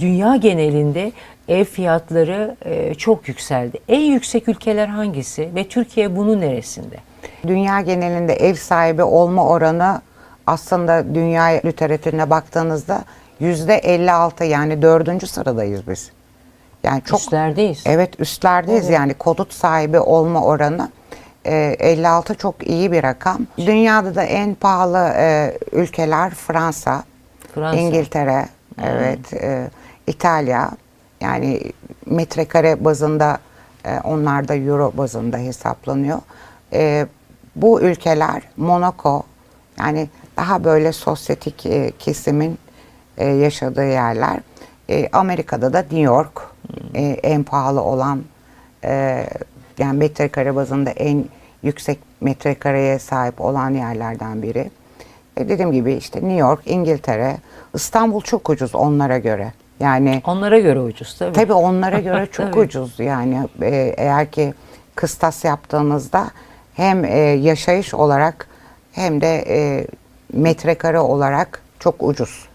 Dünya genelinde ev fiyatları e, çok yükseldi. En yüksek ülkeler hangisi ve Türkiye bunun neresinde? Dünya genelinde ev sahibi olma oranı aslında dünya literatürüne baktığınızda yüzde 56 yani dördüncü sıradayız biz. Yani çok Üstlerdeyiz. evet üstlerdeyiz yani konut sahibi olma oranı e, 56 çok iyi bir rakam. Dünyada da en pahalı e, ülkeler Fransa, Fransa. İngiltere, evet, e, İtalya. Yani metrekare bazında e, onlar da euro bazında hesaplanıyor. E, bu ülkeler Monaco yani daha böyle sosyetik e, kesimin e, yaşadığı yerler. E, Amerika'da da New York e, en pahalı olan e, yani metrekare bazında en yüksek metrekareye sahip olan yerlerden biri. E, dediğim gibi işte New York, İngiltere, İstanbul çok ucuz onlara göre. Yani Onlara göre ucuz tabii. tabii onlara göre çok ucuz. Yani e, eğer ki kıstas yaptığınızda hem e, yaşayış olarak hem de e, metrekare olarak çok ucuz.